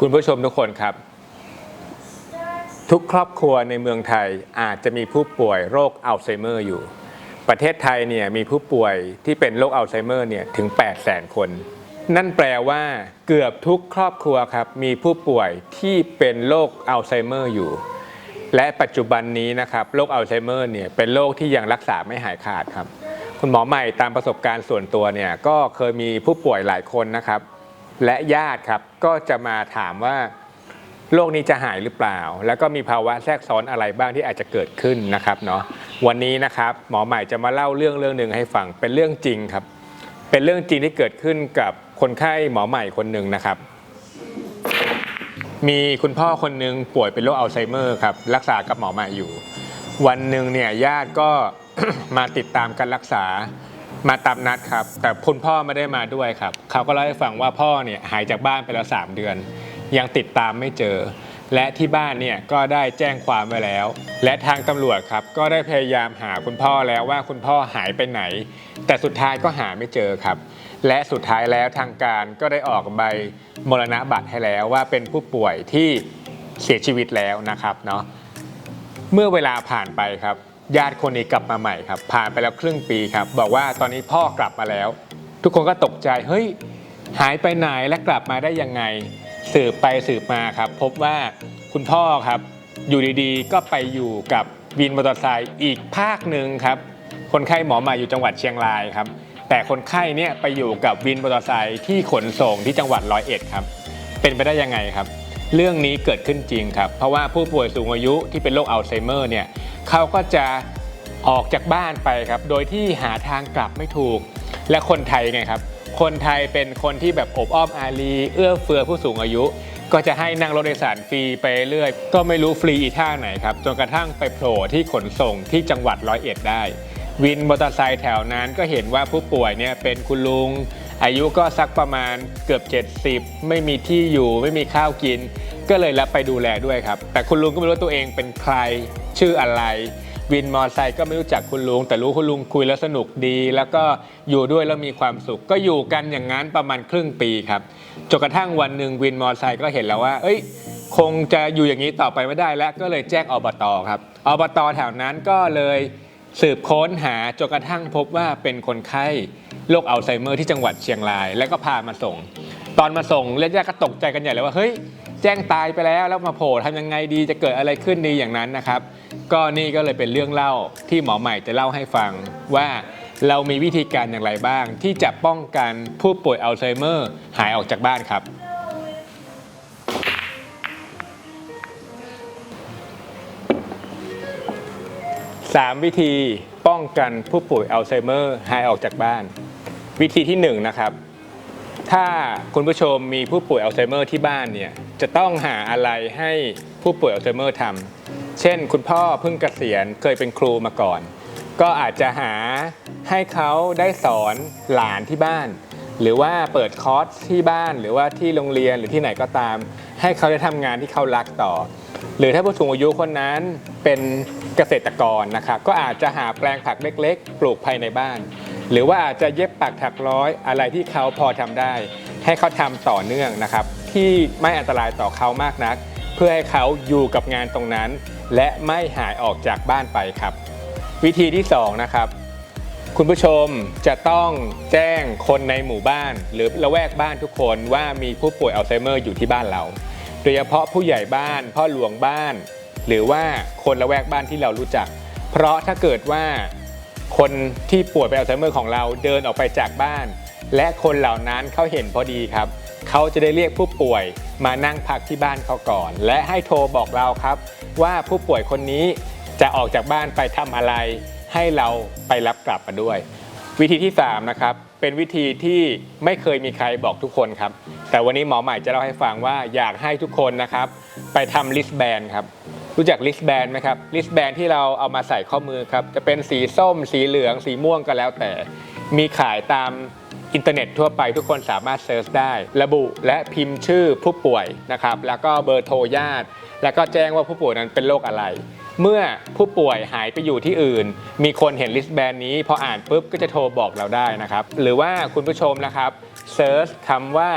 คุณผู้ชมทุกคนครับ ทุกครอบครัวในเมืองไทยอาจจะมีผู้ป่วยโรคอัลไซเมอร์อยู่ ประเทศไทยเนี่ยมีผู้ป่วยที่เป็นโรคอัลไซเมอร์เนี่ยถึง 8 0 0 0 0 0 คน นั่นแปลว่าเกือบทุกครอบครัวครับมีผู้ป่วยที่เป็นโรคอัลไซเมอร์อยู่ และปัจจุบันนี้นะครับโรคอัลไซเมอร์เนี่ยเป็นโรคที่ยังรักษาไม่หายขาดครับ คุณหมอใหม่ตามประสบการณ์ส่วนตัวเนี่ยก็เคยมีผู้ป่วยหลายคนนะครับ และญาติครับก็จะมาถามว่าโรคนี้จะหายหรือเปล่า แล้วก็มีภาวะแทรกซ้อนอะไรบ้างที่อาจจะเกิดขึ้นนะครับเนาะวันนี้นะครับหมอใหม่จะมาเล่าเรื่องเรื่องหนึ่งให้ฟังเป็นเรื่องจริงครับ เป็นเรื่องจริงที่เกิดขึ้นกับคนไข้หมอใหม่คนหนึ่งนะครับ มีคุณพ่อคนหนึ่งป่วยเป็นโรคอัลไซเมอร์ครับรักษากับหมอใหม่อยู่ วันหนึ่งเนี่ยญาติก็มาติดตามการรักษา มาตามนัดครับ แต่คุณพ่อไม่ได้มาด้วยครับ เขาก็เล่าให้ฟังว่าพ่อเนี่ยหายจากบ้านไปแล้วสามเดือน ยังติดตามไม่เจอ และที่บ้านเนี่ยก็ได้แจ้งความไว้แล้ว และทางตำรวจครับก็ได้พยายามหาคุณพ่อแล้วว่าคุณพ่อหายไปไหน แต่สุดท้ายก็หาไม่เจอครับ และสุดท้ายแล้วทางการก็ได้ออกใบมรณบัตรให้แล้วว่าเป็นผู้ป่วยที่เสียชีวิตแล้วนะครับเนาะเมื่อเวลาผ่านไปครับ ญาติคนนี้กลับมาใหม่ครับ ผ่านไปแล้วครึ่งปีครับ บอกว่าตอนนี้พ่อกลับมาแล้ว ทุกคนก็ตกใจเฮ้ยหายไปไหนและกลับมาได้ยังไง สืบไปสืบมาครับ พบว่าคุณพ่อครับ อยู่ดีๆ ก็ไปอยู่กับวินมอเตอร์ไซค์อีกภาคหนึ่งครับ คนไข้หมอมาอยู่จังหวัดเชียงรายครับ แต่คนไข้เนี่ยไปอยู่กับวินมอเตอร์ไซค์ที่ขนส่งที่จังหวัดร้อยเอ็ดครับ เป็นไปได้ยังไงครับ เรื่องนี้เกิดขึ้นจริงครับ เพราะว่าผู้ป่วยสูงอายุที่เป็นโรคอัลไซเมอร์เนี่ยเขาก็จะออกจากบ้านไปครับ โดยที่หาทางกลับไม่ถูก และคนไทยไงครับ คนไทยเป็นคนที่แบบอบอ้อมอารี เอื้อเฟื้อผู้สูงอายุ ก็จะให้นั่งรถโดยสารฟรีไปเรื่อย ก็ไม่รู้ฟรีอีท่าไหนครับ จนกระทั่งไปโผล่ที่ขนส่งที่จังหวัดร้อยเอ็ดได้ วินมอเตอร์ไซค์แถวนั้นก็เห็นว่าผู้ป่วยเนี่ยเป็นคุณลุง อายุก็สักประมาณเกือบ 70 ไม่มีที่อยู่ไม่มีข้าวกิน ก็เลยรับไปดูแลด้วยครับ แต่คุณลุงก็ไม่รู้ตัวเองเป็นใครชื่ออะไร วินมอเตอร์ไซค์ก็ไม่รู้จักคุณลุง แต่รู้คุณลุงคุยแล้วสนุกดี แล้วก็อยู่ด้วยแล้วมีความสุข ก็อยู่กันอย่างนั้นประมาณครึ่งปีครับจนกระทั่งวันหนึ่งวินมอเตอร์ไซค์ก็เห็นแล้วว่า เอ้ย คงจะอยู่อย่างนี้ต่อไปไม่ได้แล้วก็เลยแจ้งอบตครับอบตแถวนั้นก็เลยสืบค้นหาจนกระทั่งพบว่าเป็นคนไข้ โรคอัลไซเมอร์ที่จังหวัดเชียงราย แล้วก็พามาส่ง ตอนมาส่งญาติๆก็ตกใจกันใหญ่เลยว่าเฮ้ยแจ้งตายไปแล้วแล้วมาโผล่ทำยังไงดีจะเกิดอะไรขึ้นดีอย่างนั้นนะครับ ก็นี่ก็เลยเป็นเรื่องเล่าที่หมอใหม่จะเล่าให้ฟังว่าเรามีวิธีการอย่างไรบ้าง ที่จะป้องกันผู้ป่วยอัลไซเมอร์หายออกจากบ้านครับ 3 วิธีป้องกันผู้ป่วยอัลไซเมอร์หายออกจากบ้าน วิธีที่1นะครับ ถ้าคุณผู้ชมมีผู้ป่วยอัลไซเมอร์ที่บ้านเนี่ย จะต้องหาอะไรให้ผู้ป่วยอัลไซเมอร์ทำเช่น คุณพ่อเพิ่งเกษียณเคยเป็นครูมาก่อน ก็อาจจะหาให้เขาได้สอนหลานที่บ้าน หรือว่าเปิดคอร์สที่บ้าน หรือว่าที่โรงเรียนหรือที่ไหนก็ตาม ให้เขาได้ทำงานที่เขารักต่อ หรือถ้าผู้สูงอายุคนนั้นเป็นเกษตรกรนะครับก็อาจจะหาแปลงผักเล็ก ๆ ปลูกภายในบ้าน หรือว่าอาจจะเย็บปักถักร้อยอะไรที่เขาพอทำได้ ให้เขาทำต่อเนื่องนะครับ ที่ไม่อันตรายต่อเขามากนัก เพื่อให้เขาอยู่กับงานตรงนั้น และไม่หายออกจากบ้านไปครับ วิธีที่สองนะครับคุณผู้ชมจะต้องแจ้งคนในหมู่บ้าน หรือละแวกบ้านทุกคนว่ามีผู้ป่วยอัลไซเมอร์อยู่ที่บ้านเรา โดยเฉพาะผู้ใหญ่บ้านพ่อหลวงบ้าน หรือว่าคนละแวกบ้านที่เรารู้จัก เพราะถ้าเกิดว่า คนที่ป่วยเป็นอัลไซเมอร์ของเราเดินออกไปจากบ้าน และคนเหล่านั้นเขาเห็นพอดีครับ เขาจะได้เรียกผู้ป่วยมานั่งพักที่บ้านเขาก่อน และให้โทรบอกเราครับ ว่าผู้ป่วยคนนี้จะออกจากบ้านไปทำอะไร ให้เราไปรับกลับมาด้วย วิธีที่3นะครับเป็นวิธีที่ไม่เคยมีใครบอกทุกคนครับ แต่วันนี้หมอใหม่จะเล่าให้ฟังว่าอยากให้ทุกคนนะครับ ไปทำลิสแบนครับ รู้จักลิสแบนไหมครับลิสแบนที่เราเอามาใส่ข้อมือครับ จะเป็นสีส้ม สีเหลือง สีม่วงก็แล้วแต่ มีขายตามอินเทอร์เน็ตทั่วไปทุกคนสามารถเซิร์ชได้ ระบุและพิมพ์ชื่อผู้ป่วยนะครับ แล้วก็เบอร์โทรญาติ แล้วก็แจ้งว่าผู้ป่วยนั้นเป็นโรคอะไร เมื่อผู้ป่วยหายไปอยู่ที่อื่น มีคนเห็นลิสต์แบนนี้พออ่านปุ๊บก็จะโทรบอกเราได้นะครับ หรือว่าคุณผู้ชมนะครับเซิร์ชคำว่า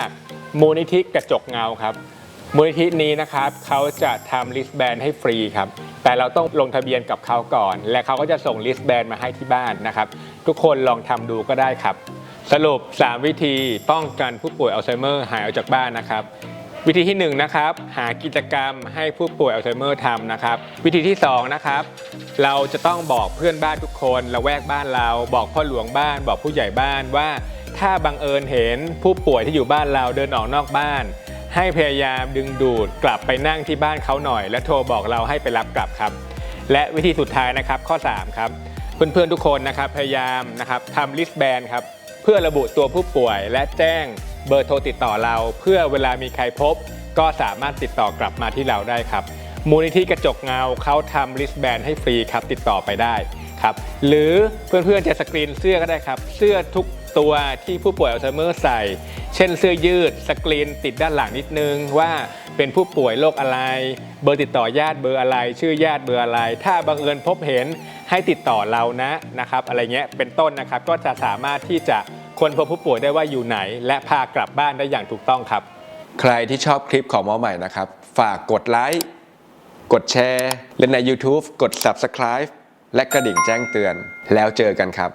มูลนิธิกระจกเงาครับ มูลนิธินี้นะครับเขาจะทำลิสต์แบนให้ฟรีครับ แต่เราต้องลงทะเบียนกับเขาก่อน และเขาก็จะส่งลิสต์แบนมาให้ที่บ้านนะครับ ทุกคนลองทำดูก็ได้ครับ สรุป 3 วิธีป้องกันผู้ป่วยอัลไซเมอร์หายออกจากบ้านนะครับ วิธีที่1นะครับหากิจกรรมให้ผู้ป่วยอัลไซเมอร์ทำนะครับ วิธีที่2นะครับเราจะต้องบอกเพื่อนบ้านทุกคนละแวกบ้านเราบอกพ่อหลวงบ้าน บอกผู้ใหญ่บ้านว่า ถ้าบังเอิญเห็นผู้ป่วยที่อยู่บ้านเราเดินออกนอกบ้าน ให้พยายามดึงดูดกลับไปนั่งที่บ้านเขาหน่อย และโทรบอกเราให้ไปรับกลับครับ และวิธีสุดท้ายนะครับข้อ 3 ครับ เพื่อนๆทุกคนนะครับพยายามนะครับทำลิสต์แบนครับเพื่อระบุตัวผู้ป่วย และแจ้งเบอร์โทรติดต่อเรา เพื่อเวลามีใครพบ ก็สามารถติดต่อกลับมาที่เราได้ครับ มูลนิธิกระจกเงาเขาทำลิสต์แบนให้ฟรีครับติดต่อไปได้ครับหรือเพื่อนๆจะสกรีนเสื้อก็ได้ครับ เสื้อทุกตัวที่ผู้ป่วยอัลไซเมอร์ใส่ เช่นเสื้อยืดสกรีนติดด้านหลังนิดนึงว่าเป็นผู้ป่วยโรคอะไร เบอร์ติดต่อญาติเบอร์อะไร ชื่อญาติเบอร์อะไร ถ้าบังเอิญพบเห็นให้ติดต่อเรานะนะครับ อะไรเงี้ยเป็นต้นนะครับ ก็จะสามารถที่จะค้นพบผู้ป่วยได้ว่าอยู่ไหน และพากลับบ้านได้อย่างถูกต้องครับ ใครที่ชอบคลิปของหมอใหม่นะครับ ฝากกดไลค์กดแชร์และใน YouTube กด Subscribe และกระดิ่งแจ้งเตือนแล้วเจอกันครับ